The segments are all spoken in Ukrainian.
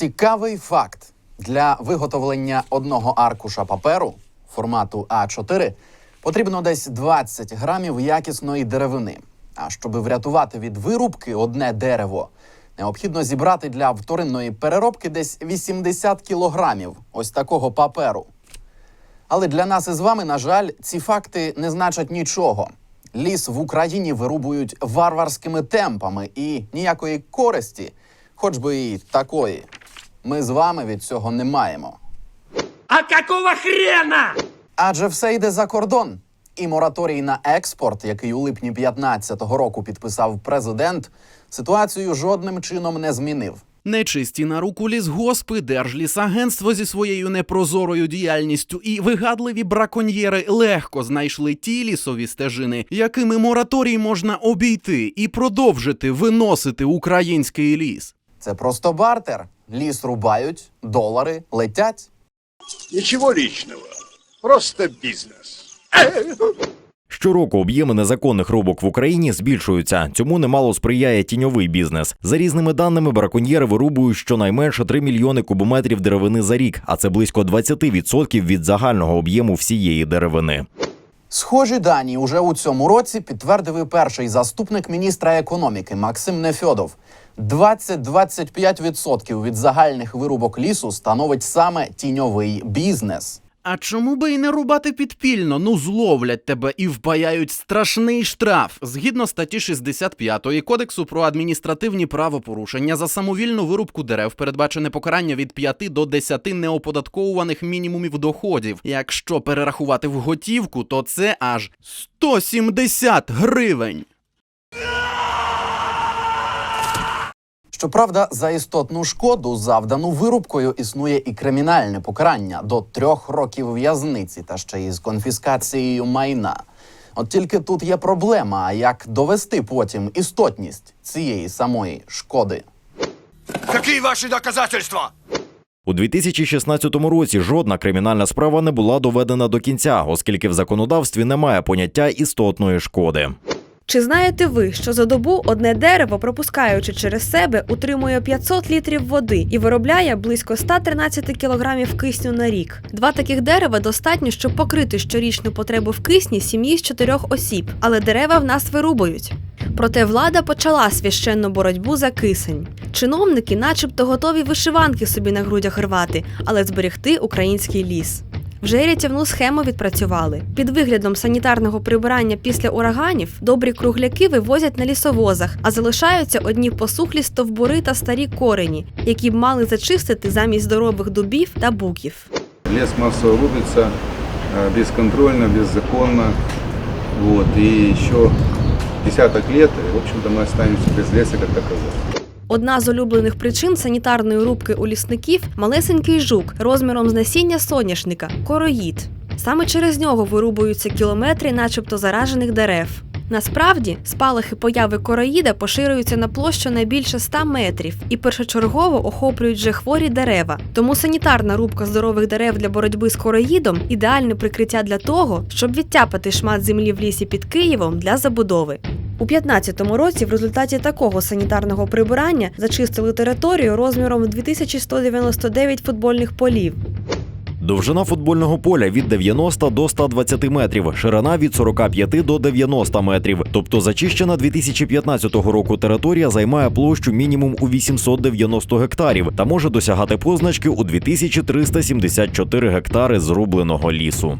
Цікавий факт: для виготовлення одного аркуша паперу формату А4 потрібно десь 20 грамів якісної деревини. А щоб врятувати від вирубки одне дерево, необхідно зібрати для вторинної переробки десь 80 кілограмів ось такого паперу. Але для нас із вами, на жаль, ці факти не значать нічого. Ліс в Україні вирубують варварськими темпами і ніякої користі, хоч би і такої. Ми з вами від цього не маємо. А какого хрена? Адже все йде за кордон. І мораторій на експорт, який у липні 2015 року підписав президент, ситуацію жодним чином не змінив. Нечисті на руку лісгоспи, Держлісагентство зі своєю непрозорою діяльністю і вигадливі браконьєри легко знайшли ті лісові стежини, якими мораторій можна обійти і продовжити виносити український ліс. Це просто бартер. Ліс рубають, долари летять. Ничего личного. Просто бизнес. Щороку об'єми незаконних рубок в Україні збільшуються. Цьому немало сприяє тіньовий бізнес. За різними даними, браконьєри вирубують щонайменше 3 мільйони кубометрів деревини за рік, а це близько 20% від загального об'єму всієї деревини. Схожі дані уже у цьому році підтвердив і перший заступник міністра економіки Максим Нефьодов. 20-25% від загальних вирубок лісу становить саме тіньовий бізнес. А чому би і не рубати підпільно? Ну зловлять тебе і впаяють страшний штраф. Згідно статті 65 Кодексу про адміністративні правопорушення за самовільну вирубку дерев передбачене покарання від 5 до 10 неоподатковуваних мінімумів доходів. Якщо перерахувати в готівку, то це аж 170 гривень. Щоправда, за істотну шкоду, завдану вирубкою, існує і кримінальне покарання до трьох років в'язниці та ще й з конфіскацією майна. От тільки тут є проблема, як довести потім істотність цієї самої шкоди. Какие ваши доказательства? У 2016 році жодна кримінальна справа не була доведена до кінця, оскільки в законодавстві немає поняття істотної шкоди. Чи знаєте ви, що за добу одне дерево, пропускаючи через себе, утримує 500 літрів води і виробляє близько 113 кілограмів кисню на рік? Два таких дерева достатньо, щоб покрити щорічну потребу в кисні сім'ї з чотирьох осіб, але дерева в нас вирубують. Проте влада почала священну боротьбу за кисень. Чиновники, начебто, готові вишиванки собі на грудях рвати, але зберегти український ліс. Вже рятівну схему відпрацювали. Під виглядом санітарного прибирання після ураганів добрі кругляки вивозять на лісовозах, а залишаються одні посухлі стовбури та старі корені, які б мали зачистити замість здорових дубів та буків. Лес массово рубится э, бесконтрольно, беззаконно. Вот, и еще десяток лет, и, в общем-то, мы останемся без леса как такового. Одна з улюблених причин санітарної рубки у лісників малесенький жук розміром з насіння соняшника короїд. Саме через нього вирубуються кілометри, начебто заражених дерев. Насправді, спалахи появи короїда поширюються на площу не більше 100 метрів і першочергово охоплюють вже хворі дерева. Тому санітарна рубка здорових дерев для боротьби з короїдом ідеальне прикриття для того, щоб відтяпати шмат землі в лісі під Києвом для забудови. У 15-му році в результаті такого санітарного прибирання зачистили територію розміром 2199 футбольних полів. Довжина футбольного поля від 90 до 120 метрів, ширина від 45 до 90 метрів. Тобто зачищена 2015 року територія займає площу мінімум у 890 гектарів та може досягати позначки у 2374 гектари зрубленого лісу.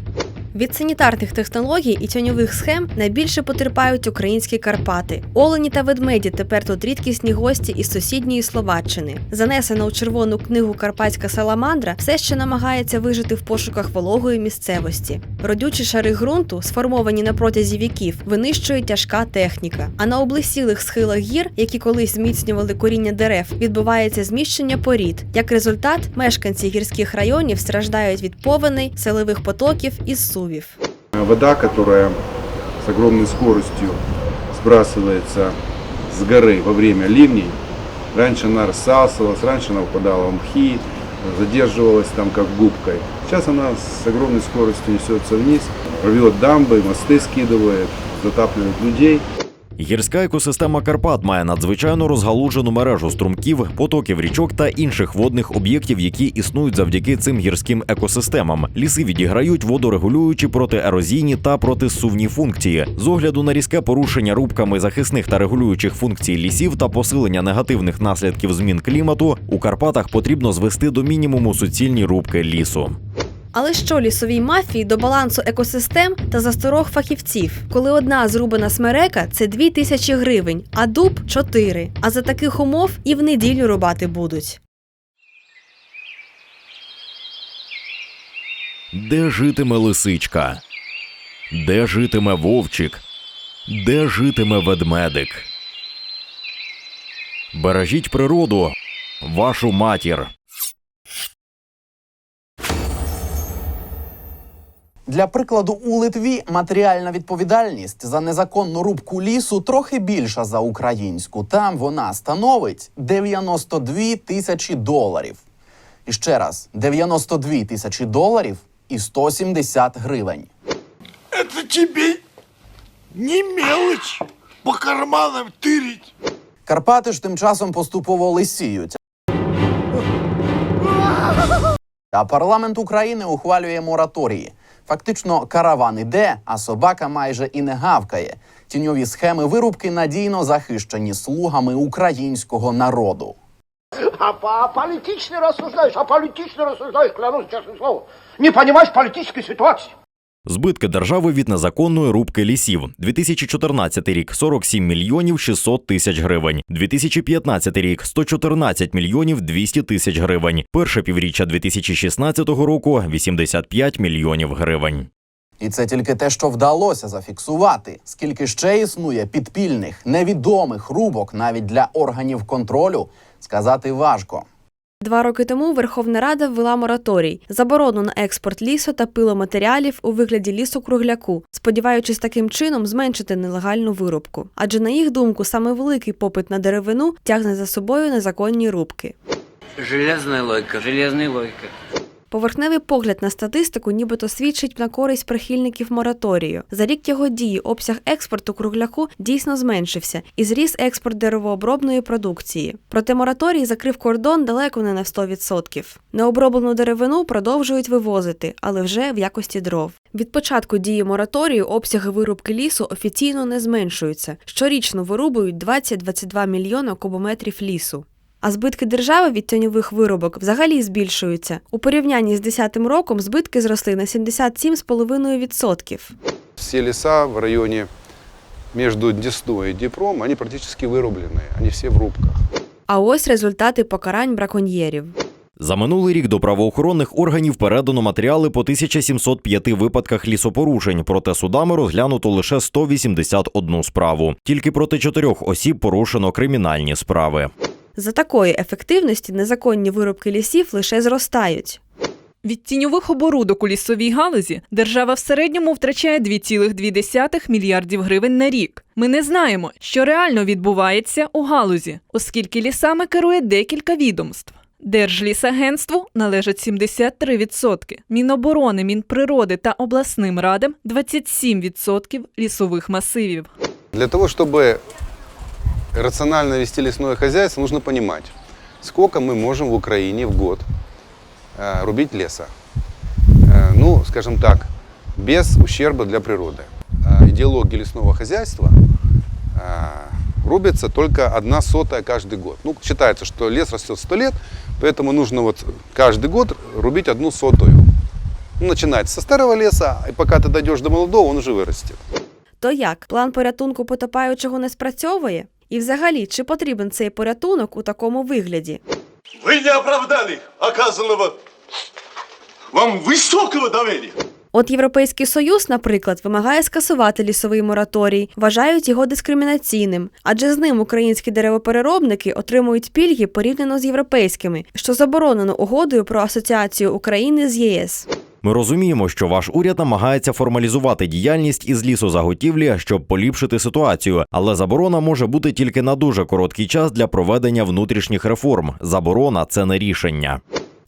Від санітарних технологій і тіньових схем найбільше потерпають українські Карпати. Олені та ведмеді тепер тут рідкісні гості із сусідньої Словаччини. Занесена у червону книгу Карпатська саламандра все ще намагається вижити в пошуках вологої місцевості. Родючі шари ґрунту, сформовані на протязі віків, винищує тяжка техніка. А на облесілих схилах гір, які колись зміцнювали коріння дерев, відбувається зміщення порід. Як результат, мешканці гірських районів страждають від повеней, селових потоків і зсувів. Вода, которая с огромной скоростью сбрасывается с горы во время ливней, раньше она рассасывалась, раньше она упадала в мхи, задерживалась там как губкой. Сейчас она с огромной скоростью несется вниз, рвет дамбы, мосты скидывает, затапливает людей. Гірська екосистема Карпат має надзвичайно розгалужену мережу струмків, потоків річок та інших водних об'єктів, які існують завдяки цим гірським екосистемам. Ліси відіграють водорегулюючі протиерозійні та протисувні функції. З огляду на різке порушення рубками захисних та регулюючих функцій лісів та посилення негативних наслідків змін клімату у Карпатах потрібно звести до мінімуму суцільні рубки лісу. Але що лісовій мафії до балансу екосистем та засторог фахівців, коли одна зрубана смерека це 2 тисячі гривень, а дуб 4. А за таких умов і в неділю рубати будуть. Де житиме лисичка? Де житиме вовчик? Де житиме ведмедик? Бережіть природу, вашу матір. Для прикладу, у Литві матеріальна відповідальність за незаконну рубку лісу трохи більша за українську. Там вона становить 92 тисячі доларів. І ще раз, 92 тисячі доларів і 170 гривень. Это тебе не мелочь по карманам тырить. Карпати ж тим часом поступово лисіють. А парламент України ухвалює мораторії. Фактично, караван іде, а собака майже і не гавкає. Тіньові схеми вирубки надійно захищені слугами українського народу. А, а політично розсуждаєш, а політично розсуждаєш, клянусь чесне слово. Не розумієш політичної ситуации. Збитки держави від незаконної рубки лісів. 2014 рік 47 мільйонів 600 тисяч гривень. 2015 рік 114 мільйонів 200 тисяч гривень. Перше півріччя 2016 року 85 мільйонів гривень. І це тільки те, що вдалося зафіксувати. Скільки ще існує підпільних, невідомих рубок навіть для органів контролю, сказати важко. Два роки тому Верховна Рада ввела мораторій заборону на експорт лісу та пиломатеріалів у вигляді лісу-кругляку, сподіваючись таким чином зменшити нелегальну вирубку. Адже на їх думку саме великий попит на деревину тягне за собою незаконні рубки. Железна логіка, железна логика. Поверхневий погляд на статистику нібито свідчить на користь прихильників мораторію. За рік його дії обсяг експорту кругляку дійсно зменшився і зріс експорт деревообробної продукції. Проте мораторій закрив кордон далеко не на 100%. Необроблену деревину продовжують вивозити, але вже в якості дров. Від початку дії мораторію обсяги вирубки лісу офіційно не зменшуються. Щорічно вирубують 20-22 мільйона кубометрів лісу. А збитки держави від тіньових виробок взагалі збільшуються. У порівнянні з 2010 роком збитки зросли на 77,5%. Все леса в районе между Десной и Днепром, они практически вырублены, они все в рубках. А ось результати покарань браконьєрів. За минулий рік до правоохоронних органів передано матеріали по 1705 випадках лісопорушень, проте судами розглянуто лише 181 справу. Тільки проти чотирьох осіб порушено кримінальні справи. За такої ефективності незаконні вирубки лісів лише зростають. Від тіньових оборудок у лісовій галузі держава в середньому втрачає 2,2 мільярдів гривень на рік. Ми не знаємо, що реально відбувається у галузі, оскільки лісами керує декілька відомств. Держлісагентству належать 73%, Міноборони, Мінприроди та обласним радам 27% лісових масивів. Для того, чтобы рационально вести лесное хозяйство, нужно понимать, сколько мы можем в Украине в год э, рубить леса. Э, ну, скажем так, без ущерба для природы. Э, идеология лесного хозяйства э, рубится только одна сотая каждый год. Ну, считается, что лес растет 100 лет, поэтому нужно вот каждый год рубить одну сотую. Ну, начинается со старого леса, и пока ты дойдешь до молодого, он уже вырастет. То як план порятунку потопаючого не спрацьовує? І взагалі, чи потрібен цей порятунок у такому вигляді? Вы не оправдали оказанного вам высокого доверия. От Європейський Союз, наприклад, вимагає скасувати лісовий мораторій, вважають його дискримінаційним, адже з ним українські деревопереробники отримують пільги порівняно з європейськими, що заборонено угодою про асоціацію України з ЄС. Ми розуміємо, що ваш уряд намагається формалізувати діяльність із лісозаготівлі, щоб поліпшити ситуацію, але заборона може бути тільки на дуже короткий час для проведення внутрішніх реформ. Заборона це не рішення.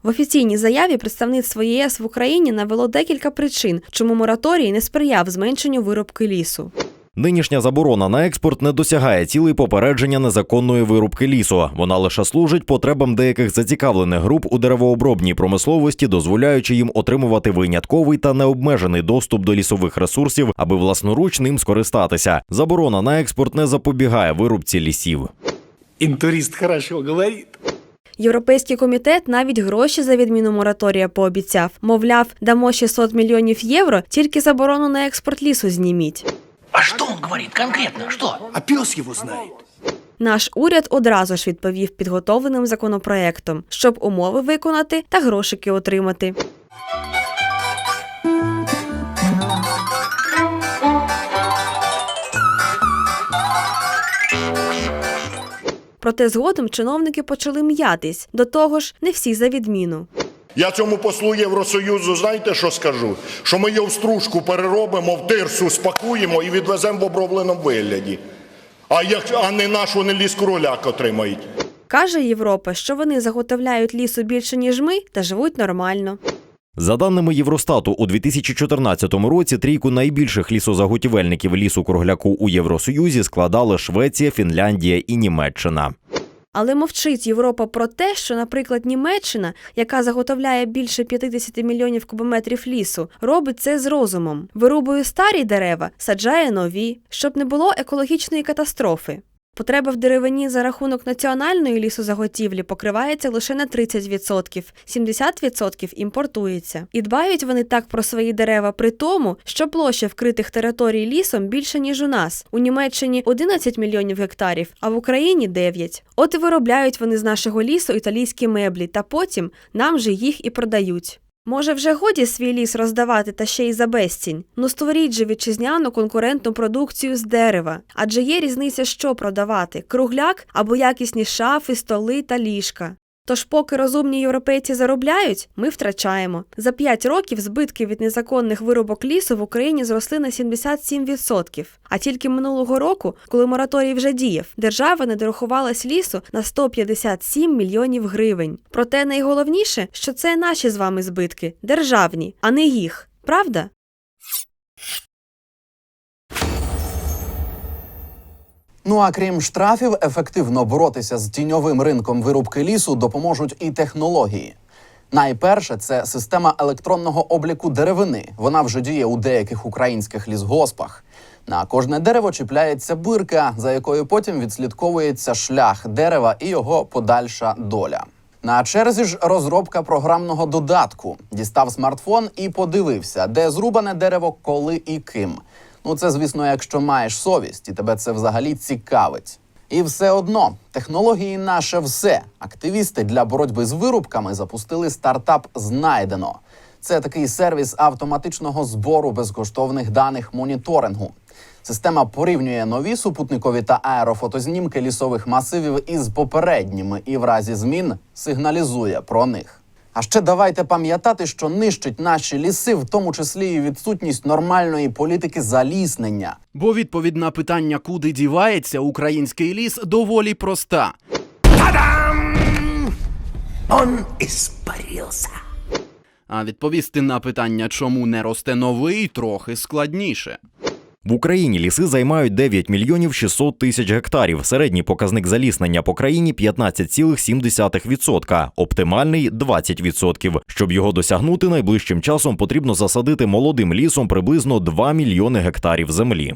В офіційній заяві представництво ЄС в Україні навело декілька причин, чому мораторій не сприяв зменшенню виробки лісу. Нинішня заборона на експорт не досягає цілей попередження незаконної вирубки лісу. Вона лише служить потребам деяких зацікавлених груп у деревообробній промисловості, дозволяючи їм отримувати винятковий та необмежений доступ до лісових ресурсів, аби власноруч ним скористатися. Заборона на експорт не запобігає вирубці лісів. Интурист хорошо говорит. Європейський комітет навіть гроші за відміну мораторія пообіцяв. Мовляв, дамо 600 мільйонів євро, тільки заборону на експорт лісу зніміть. А что он говорит конкретно? Что? А пес его знает. Наш уряд одразу ж відповів підготовленим законопроектом, щоб умови виконати та грошики отримати. Проте згодом чиновники почали м'ятись. До того ж, не всі за відміну. Я цьому послу Євросоюзу, знаєте, що скажу? Що ми його в стружку переробимо, в тирсу спакуємо і відвеземо в обробленому вигляді. А, як, а не наш вони ліс короляк отримають. Каже Європа, що вони заготовляють лісу більше ніж ми та живуть нормально. За даними Євростату, у 2014 році трійку найбільших лісозаготівельників лісу кругляку у Євросоюзі складали Швеція, Фінляндія і Німеччина. Але мовчить Європа про те, що, наприклад, Німеччина, яка заготовляє більше 50 мільйонів кубометрів лісу, робить це з розумом. Вирубує старі дерева, саджає нові, щоб не було екологічної катастрофи. Потреба в деревині за рахунок національної лісозаготівлі покривається лише на 30%, 70% імпортується. І дбають вони так про свої дерева при тому, що площа вкритих територій лісом більше, ніж у нас. У Німеччині 11 мільйонів гектарів, а в Україні 9. От і виробляють вони з нашого лісу італійські меблі, та потім нам же їх і продають. Може, вже годі свій ліс роздавати та ще й за безцінь? Ну створіть же вітчизняну конкурентну продукцію з дерева. Адже є різниця, що продавати: кругляк або якісні шафи, столи та ліжка. Тож, поки розумні європейці заробляють, ми втрачаємо. За 5 років збитки від незаконних вирубок лісу в Україні зросли на 77%. А тільки минулого року, коли мораторій вже діяв, держава не дорахувалась лісу на 157 мільйонів гривень. Проте найголовніше, що це наші з вами збитки, державні, а не їх. Правда? Ну а крім штрафів, ефективно боротися з тіньовим ринком вирубки лісу допоможуть і технології. Найперше це система електронного обліку деревини. Вона вже діє у деяких українських лісгоспах. На кожне дерево чіпляється бирка, за якою потім відслідковується шлях дерева і його подальша доля. На черзі ж розробка програмного додатку. Дістав смартфон і подивився, де зрубане дерево, коли і ким. Ну, це, звісно, якщо маєш совість, і тебе це взагалі цікавить. І все одно технології наше все. Активісти для боротьби з вирубками запустили стартап Знайдено. Це такий сервіс автоматичного збору безкоштовних даних моніторингу. Система порівнює нові супутникові та аерофотознімки лісових масивів із попередніми і в разі змін сигналізує про них. А ще давайте пам'ятати, що нищить наші ліси, в тому числі і відсутність нормальної політики заліснення. Бо відповідь на питання, куди дівається український ліс, доволі проста. Он испарился. А відповісти на питання, чому не росте новий, трохи складніше. В Україні ліси займають 9 мільйонів 600 тисяч гектарів. Середній показник заліснення по країні 15,7%, оптимальний 20%. Щоб його досягнути, найближчим часом потрібно засадити молодим лісом приблизно 2 мільйони гектарів землі.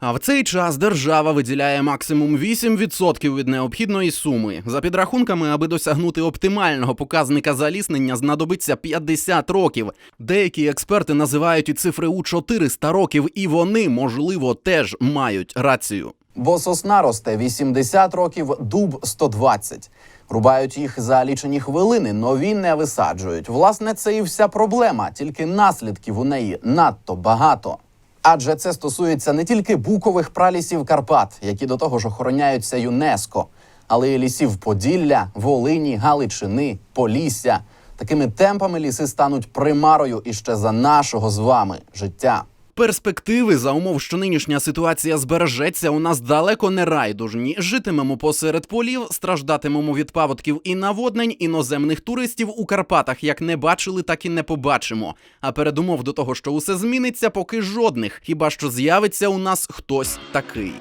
А в цей час держава виділяє максимум 8% від необхідної суми. За підрахунками, аби досягнути оптимального показника заліснення, знадобиться 50 років. Деякі експерти називають і цифри у 400 років, і вони, можливо, теж мають рацію. Бо сосна росте 80 років, дуб 120. Рубають їх за лічені хвилини, нові не висаджують. Власне, це і вся проблема, тільки наслідків у неї надто багато. Адже це стосується не тільки букових пралісів Карпат, які до того ж охороняються ЮНЕСКО, але й лісів Поділля, Волині, Галичини, Полісся. Такими темпами ліси стануть примарою іще за нашого з вами життя. Перспективи за умов, що нинішня ситуація збережеться, у нас далеко не райдужні. Житимемо посеред полів, страждатимемо від паводків і наводнень. Іноземних туристів у Карпатах як не бачили, так і не побачимо. А передумов до того, що усе зміниться, поки жодних. Хіба що з'явиться у нас хтось такий.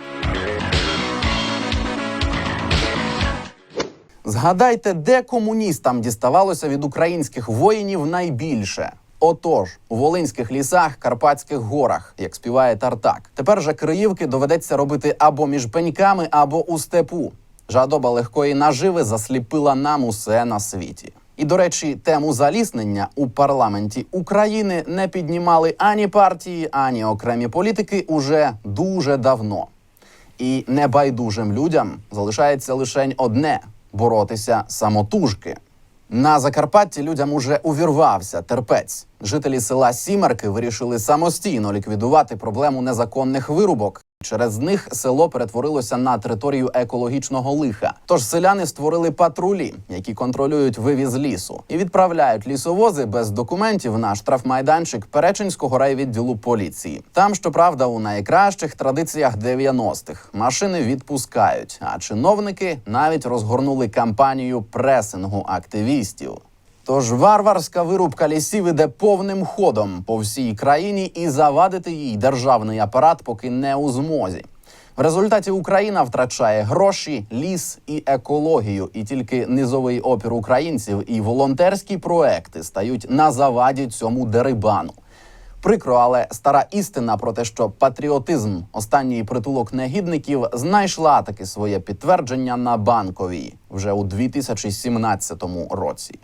Згадайте, де комуністам діставалося від українських воїнів найбільше. Отож, у Волинських лісах, Карпатських горах, як співає Тартак. Тепер же Криївки доведеться робити або між пеньками, або у степу. Жадоба легкої наживи засліпила нам усе на світі. І, до речі, тему заліснення у парламенті України не піднімали ані партії, ані окремі політики уже дуже давно. І небайдужим людям залишається лише одне боротися самотужки. На Закарпатті людям уже увірвався терпець. Жителі села Сімерки вирішили самостійно ліквідувати проблему незаконних вирубок. Через них село перетворилося на територію екологічного лиха. Тож селяни створили патрулі, які контролюють вивіз лісу, і відправляють лісовози без документів на штрафмайданчик Перечинського райвідділу поліції. Там, щоправда, у найкращих традиціях 90-х машини відпускають, а чиновники навіть розгорнули кампанію пресингу активістів. Тож варварська вирубка лісів іде повним ходом по всій країні, і завадити їй державний апарат поки не у змозі. В результаті Україна втрачає гроші, ліс і екологію, і тільки низовий опір українців і волонтерські проекти стають на заваді цьому дерибану. Прикро, але стара істина про те, що патріотизм останній притулок негідників знайшла таки своє підтвердження на банковій вже у 2017 році.